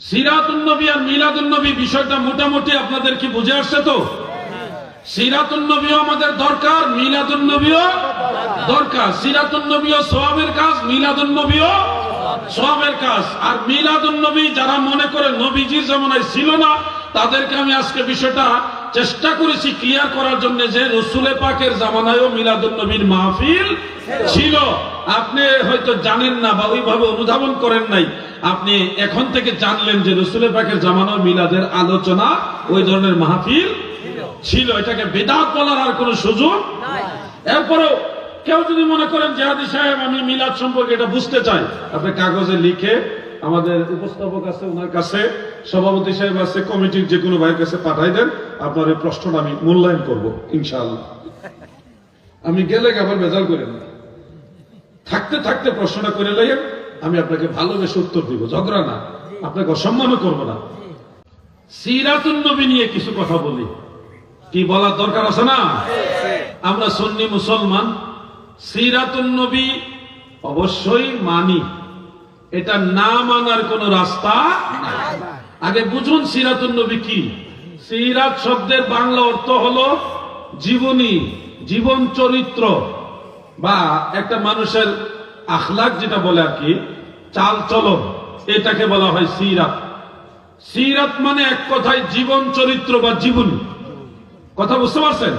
সিরাতুন্নবী আর মিলাদুন্নবী বিষয়টা মোটামুটি আপনাদেরকে বুঝে আসছে তো? সিরাতুন্নবীও আমাদের দরকার মিলাদুন্নবীও দরকার। সিরাতুন্নবীও সোয়াবের কাজ মিলাদুন্নবীও সোয়াবের কাজ। আর মিলাদুন্নবী যারা মনে করে নবীজির জমানায় ছিল না, তাদেরকে আমি আজকে বিষয়টা চেষ্টা করেছি ক্লিয়ার করার জন্য যে রসুলে পাকের জামানায়ও মিলাদুন্নবীর মাহফিল ছিল। আপনি হয়তো জানেন না বা ওইভাবে অনুধাবন করেন নাই। আপনি এখন থেকে জানলেন যে রসুলের পাকের জামানায় মিলাদের আলোচনা ওই ধরনের মাহফিল ছিল। এটাকে বেদাত বলার আর কোনো সুযোগ এরপরেও কেউ যদি মনে করেন জেহাদি সাহেব, আমি মিলাদ সম্পর্কে এটা বুঝতে চাই, আপনি কাগজে লিখে আমাদের উপস্থাপক আছে, ওনার কাছে, সভাপতি সাহেব আছে, কমিটির যে কোনো ভাইয়ের কাছে পাঠাই দেন। আপনার এই প্রশ্নটা আমি মূল্যায়ন করব, ইনশাআল্লাহ। আমি গেলে আবার বেজাল করেন থাকতে থাকতে প্রশ্নটা করে লাইয়েন আমি আপনাকে ভালোবেসে উত্তর দিব। ঝগড়া না, আপনাকে অসম্মানও করব না। সিরাতুন নবী নিয়ে কিছু কথা বলি। কি বলার দরকার আছে না? আমরা সন্নি মুসলমান, সিরাতুন নবী অবশ্যই মানি। এটা না মানার কোন রাস্তা আগে বুঝুন সিরাতুন নবী কি? সিরাত শব্দের বাংলা অর্থ হলো জীবনী, জীবন চরিত্র বা একটা মানুষের আখলাক যেটা বলে আর কি, চাল চলন, এটাকে বলা হয় সিরাত। সিরাত মানে এক কথায় জীবন চরিত্র বা জীবনী। কথা বুঝতে পারছেন?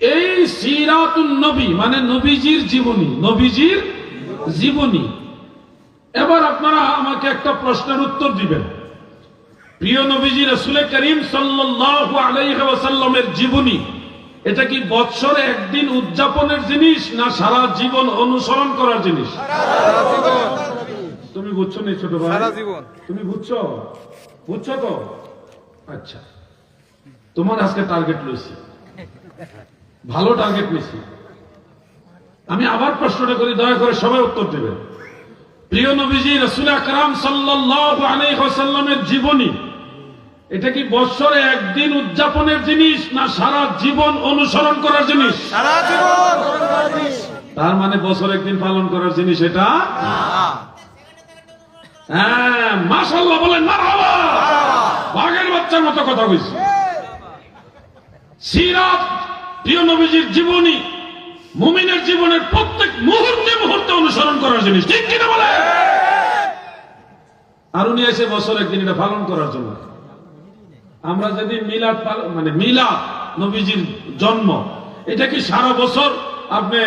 এই সিরাতুন নবী মানে নবীজির জীবনী নবীজির জীবনী। এবার আপনারা আমাকে একটা প্রশ্নের উত্তর দিবেন। প্রিয় নবীজি রসুলের করিম ওয়াসাল্লামের জীবনী এটা কি বৎসরে একদিন উদযাপনের জিনিস না সারা জীবন অনুসরণ করার জিনিস? তুমি বুঝছ না ছোট ভাই? তুমি বুঝছ? বুঝছ তো? আচ্ছা। তোমার আজকে টার্গেট লইছি। ভালো টার্গেট নিছি। আমি আবার প্রশ্নটা করি দয়া করে সবাই উত্তর দেবে প্রিয় নবীজি রসুল আকরাম সাল্লাল্লাহু আলাইহি ওয়াসাল্লামের জীবনী এটা কি বৎসরে একদিন উদযাপনের জিনিস না সারা জীবন অনুসরণ করার জিনিস? সারা জীবন। তার মানে বছর একদিন পালন করার জিনিস এটা? হ্যাঁ মাশাল্লাহ বলেন মারহাবা। বাঘের বাচ্চার মতো কথা কইছি। সিরাত প্রিয় নবীজির জীবনী মুমিনের জীবনের প্রত্যেক মুহূর্তে মুহূর্তে অনুসরণ করার জিনিস। ঠিক কিনা বলে আর উনি এসে বছর একদিন এটা পালন করার জন্য। আমরা যদি মিলাদ মানে মিলাদ নবীজির জন্ম এটা কি সারা বছর আপনি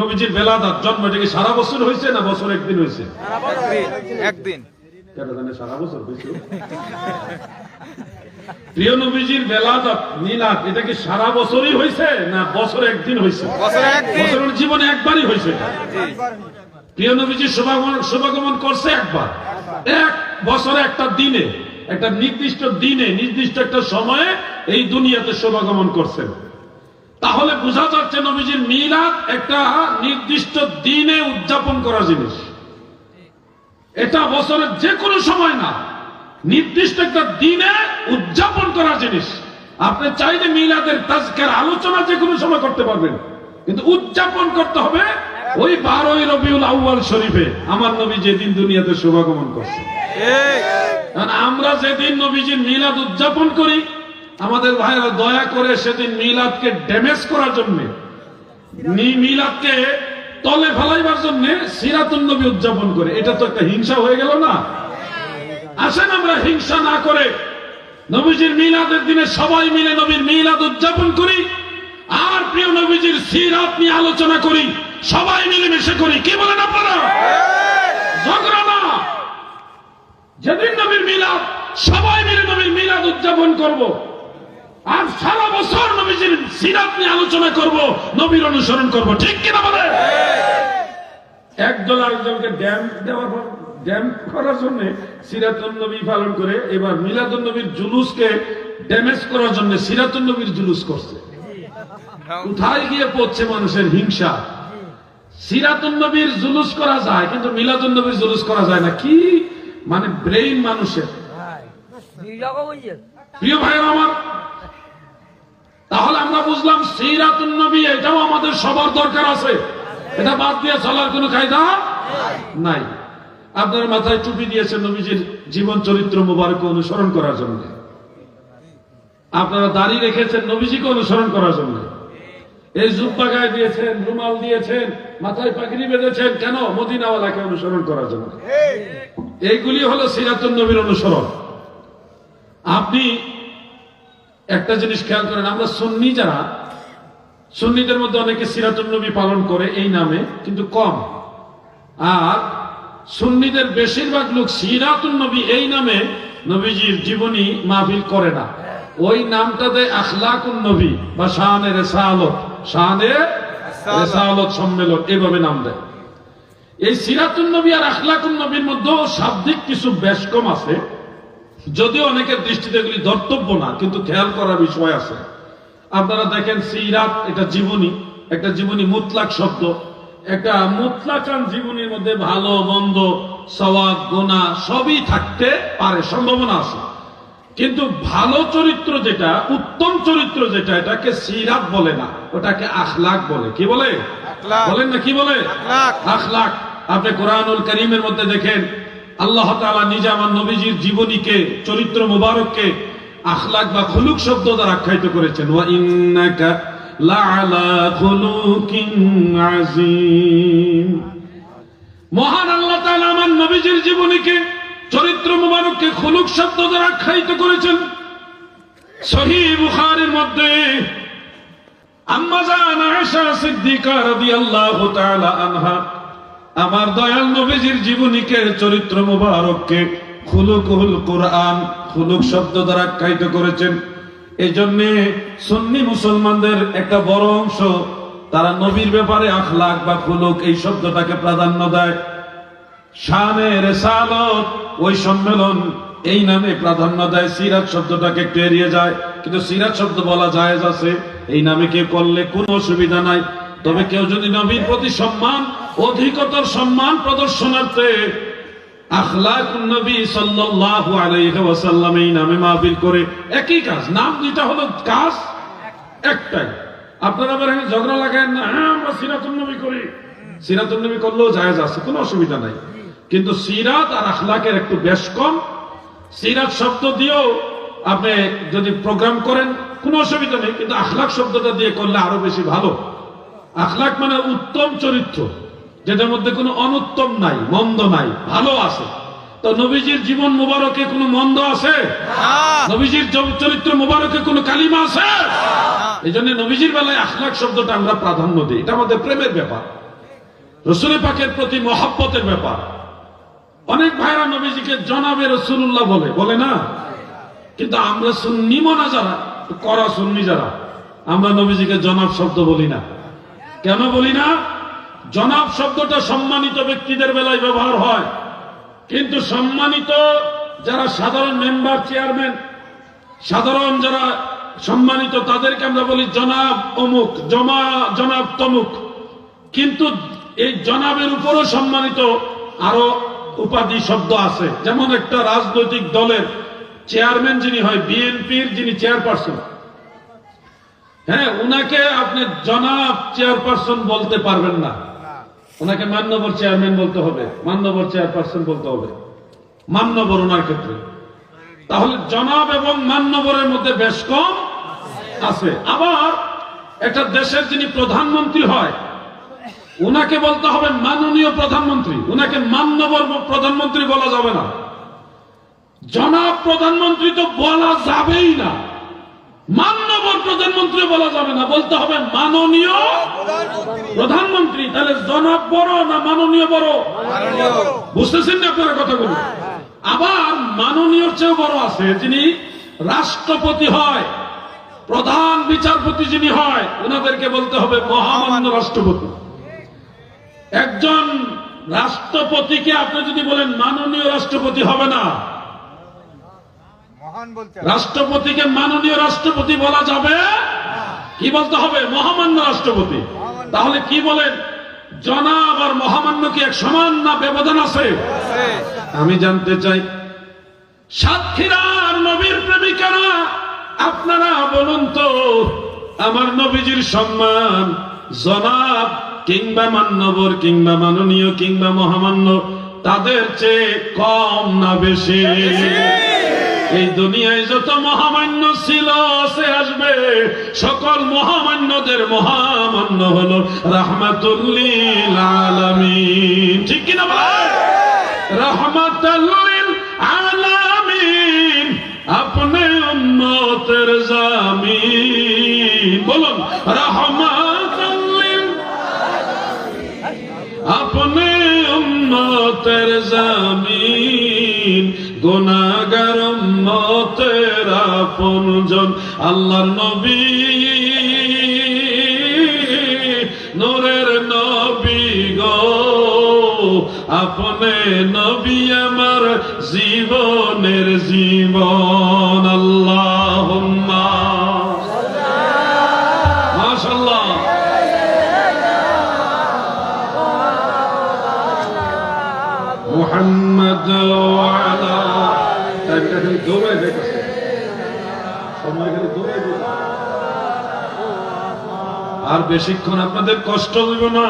নবীজির বেলাদাত জন্ম এটা কি সারা বছর হয়েছে না বছর একদিন হয়েছে? একদিন। সারা বছর হয়েছে। প্রিয় নবীজির বেলাদাত মিলাদ এটা কি সারা বছরই হয়েছে না বছর একদিন হয়েছে? বছরের জীবনে একবারই হয়েছে প্রিয় নবীজি শুভাগমন শুভাগমন করছে একবার। এক বছরে একটা দিনে। একটা নির্দিষ্ট দিনে, নির্দিষ্ট একটা সময়ে এই দুনিয়াতে শুভাগমন করছেন। তাহলে বোঝা যাচ্ছে নবীজির মিলাদ একটা নির্দিষ্ট দিনে উদযাপন করা জিনিস। এটা বছরের যে কোনো সময় না। নির্দিষ্ট একটা দিনে উদযাপন করা জিনিস। আপনি চাইলে মিলাদের তাজকের আলোচনা যে কোনো সময় করতে পারবেন। কিন্তু উদযাপন করতে হবে ওই বারোই রবিউল আউয়াল শরীফে। আমার নবী যেদিন দুনিয়াতে শুভাগমন করছে আমরা যেদিন নবীজির মিলাদ উদযাপন করি, আমাদের ভাইরা দয়া করে সেদিন মিলাদকে ড্যামেজ করার জন্য মিলাদকে তলে ফেলাইবার জন্য সিরাতুন নবী উদযাপন করে। এটা তো একটা হিংসা হয়ে গেল না? আসেন আমরা হিংসা না করে নবীজির মিলাদের দিনে সবাই মিলে নবীর মিলাদ উদযাপন করি, আর প্রিয় নবীজির সিরাত নিয়ে আলোচনা করি, সবাই মিলেমিশে করি। কি বলেন আপনারা? ঝগড়া না যেদিন নবীর মিলাদ, সবাই মিলে নবীর মিলাদ উদযাপন করব। আর সারা বছর নবীজির সিরাত নিয়ে আলোচনা করব, নবীর অনুসরণ করব। ঠিক কিনা বলে? একদল আরেকজনকে ড্যাম দেওয়ার পর ড্যাম করার জন্য সিরাতুন নবী পালন করে, এবার মিলাদুন নবীর জুলুসকে ড্যামেজ করার জন্য সিরাতুন নবীর জুলুস করছে। কোথায় গিয়ে পড়ছে মানুষের হিংসা? সিরাতুন নবীর জুলুস করা যায়, কিন্তু মিলাদুন নবীর জুলুস করা যায় না। কি মানে ব্রেইন মানুষের। প্রিয় ভাইয়ের আমার তাহলে আমরা বুঝলাম সিরাতুন নবী এটাও আমাদের সবার দরকার আছে। এটা বাদ দিয়ে চলার কোনো কায়দা নাই। আপনার মাথায় টুপি দিয়েছেন নবীজির জীবন চরিত্র মুবারক অনুসরণ করার জন্য। আপনারা দাড়ি রেখেছেন নবীজিকে অনুসরণ করার জন্য। এই জুব্বা গায়ে দিয়েছেন, রুমাল দিয়েছেন, মাথায় পাগড়ি বেঁধেছেন, কেন? মদিনাওয়ালাকে অনুসরণ করার জন্য। এইগুলি হলো সিরাতুল নবীর অনুসরণ। আপনি একটা জিনিস খেয়াল করেন, আমরা সুন্নি যারা, সুন্নিদের মধ্যে অনেকে সিরাতুল নবী পালন করে এই নামে, কিন্তু কম। আর সুন্নিদের বেশিরভাগ লোক সিরাতুল নবী এই নামে নবীজির জীবনী মাহফিল করে না। ওই নামটাতে আখলাকুন নবী বা শাহানে রেসালত। শাহানে রেসালত সম্মেলন এভাবে নাম দেয়। এই সিরাতুল নবী আর আখলাকুন নবীর মধ্যেও শাব্দিক কিছু বেশ কম আছে। যদিও অনেকের দৃষ্টিতে এগুলি ধর্তব্য না কিন্তু খেয়াল করার বিষয় আছে। আপনারা দেখেন সিরাত এটা জীবনী একটা জীবনী মুতলাক শব্দ। একটা মুতলাকান জীবনীর মধ্যে ভালো মন্দ সওয়াব গোনা সবই থাকতে পারে সম্ভাবনা আছে। কিন্তু ভালো চরিত্র যেটা উত্তম চরিত্র যেটা এটাকে সিরাত বলে না। ওটাকে আখলাক বলে। কি বলে। বলেন না কি বলে? আখলাক। আখলাক। আপনি কোরআনুল করিমের মধ্যে দেখেন আল্লাহ তাআলা নিজে আমার নবীজির জীবনীকে চরিত্র মুবারককে আখলাক বা খুলুক শব্দ দ্বারা আখ্যায়িত করেছেন। ওয়া ইন্নাকা লাআলা খুলুকিন আযীম। মহান আল্লাহ তাআলা আমার নবীজির জীবনীকে চরিত্র মুবারককে খুলুক শব্দ দ্বারা আখ্যায়িত করেছেন। সহিহ বুখারীর মধ্যে আনহা, আমার দয়াল নবীজির জীবনীকে, চরিত্র মুবারককে খুলুকুল কোরআন, খুলুক শব্দ দ্বারা আখ্যায়িত করেছেন। এই জন্যে সুন্নি মুসলমানদের একটা বড় অংশ, তারা নবীর ব্যাপারে আখলাক বা খুলুক এই শব্দটাকে প্রাধান্য দেয়। শানে রেসালত, ওই সম্মেলন এই নামে প্রাধান্য দেয়। সিরাজ শব্দটাকে একটু এড়িয়ে যায়, কিন্তু সিরাজ শব্দ বলা যায় আছে। এই নামে কেউ করলে কোনো অসুবিধা নাই। তবে কেউ যদি নবীর প্রতি সম্মান, অধিকতর সম্মান প্রদর্শনার্থে এই নামে করে, একই কাজ। নাম হলো কাজ, একটাই। আপনারা আবার ঝগড়া লাগায় না হ্যাঁ করি। করলেও আছে, কোনো অসুবিধা নাই। কিন্তু সিরাত আর আখলাকের একটু বেশ কম। সিরাত শব্দ দিয়েও আপনি যদি প্রোগ্রাম করেন কোনো অসুবিধা নেই কিন্তু আখলাক শব্দটা দিয়ে করলে আরও বেশি ভালো। আখলাক মানে উত্তম চরিত্র যেটার মধ্যে কোনো অনুত্তম নাই মন্দ নাই ভালো আছে। তো নবীজির জীবন মুবারকে কোনো মন্দ আছে? নবীজির চরিত্র মুবারকে কোনো কালিমা আছে? এই জন্য নবীজির বেলায় আখলাক শব্দটা আমরা প্রাধান্য দিই। এটা আমাদের প্রেমের ব্যাপার। রসুল পাকের প্রতি মহাব্বতের ব্যাপার। অনেক ভাইরা নবীজিকে জনাবে রসুল্লাহ বলে বলে না? কিন্তু আমরা সুন্নি মনা যারা করা সুন্নি যারা। আমরা নবীজিকে জনাব শব্দ বলি না। কেন বলি না? জনাব শব্দটা সম্মানিত ব্যক্তিদের বেলায় ব্যবহার হয়। কিন্তু সম্মানিত যারা সাধারণ মেম্বার, চেয়ারম্যান, সাধারণ যারা সম্মানিত, তাদেরকে আমরা বলি জনাব অমুক, জমা, জনাব তমুক। কিন্তু এই জনাবের উপরও সম্মানিত আরও উপাধি শব্দ আছে। যেমন একটা রাজনৈতিক দলের চেয়ারম্যান যিনি হয়, বিএনপির যিনি চেয়ারপারসন। হ্যাঁ উনাকে আপনি জনাব চেয়ারপারসন বলতে পারবেন না। ওনাকে মান্যবর চেয়ারম্যান বলতে হবে, মান্যবর চেয়ারপারসন বলতে হবে। মান্যবর ওনার ক্ষেত্রে। তাহলে জনাব এবং মান্যবরের মধ্যে বেশ কম আছে। আবার একটা দেশের যিনি প্রধানমন্ত্রী হয়, উনাকে বলতে হবে মাননীয় প্রধানমন্ত্রী। উনাকে মান্যবর প্রধানমন্ত্রী বলা যাবে না। জনাব প্রধানমন্ত্রী তো বলা যাবেই না। মান্যবর প্রধানমন্ত্রী বলা যাবে না। বলতে হবে মাননীয় প্রধানমন্ত্রী। তাহলে জনাব বড় না মাননীয় বড়? বুঝতেছেন না আপনারা কথাগুলো? আবার মাননীয় চেয়েও বড় আছে যিনি রাষ্ট্রপতি হয় প্রধান বিচারপতি যিনি হয় ওনাদেরকে বলতে হবে মহামান্য রাষ্ট্রপতি। একজন রাষ্ট্রপতিকে আপনি যদি বলেন মাননীয় রাষ্ট্রপতি হবে না রাষ্ট্রপতিকে মাননীয় রাষ্ট্রপতি বলা যাবে? কি বলতে হবে? মহামান্য রাষ্ট্রপতি। তাহলে কি বলেন? জনাব আর মহামান্য কি এক সমান না ব্যবধান আছে? আমি জানতে চাই সাতক্ষীরা আর নবীর প্রেমিকারা আপনারা বলুন তো আমার নবীজির সম্মান জনাব কিংবা মান্যবর কিংবা মাননীয় কিংবা মহামান্য তাদের চেয়ে কম না বেশি। এই দুনিয়ায় যত মহামান্য ছিল, সে আসবে। সকল মহামান্যদের মহামান্য হলো রাহমাতুল্লিল আলামিন। ঠিক কিনা বলে রহমাতুল্লিল আলামিন, আপনি উম্মতের জামিন। বলুন, রহমাতুল্লিল আপনি উম্মতের জামিন। গুনাহগার মতেরা আপনজন আল্লাহ নবী নূরের নবী গো। আপনে নবী আমার জীবনের জীবন। বেশিক্ষণ আপনাদের কষ্ট হইব না।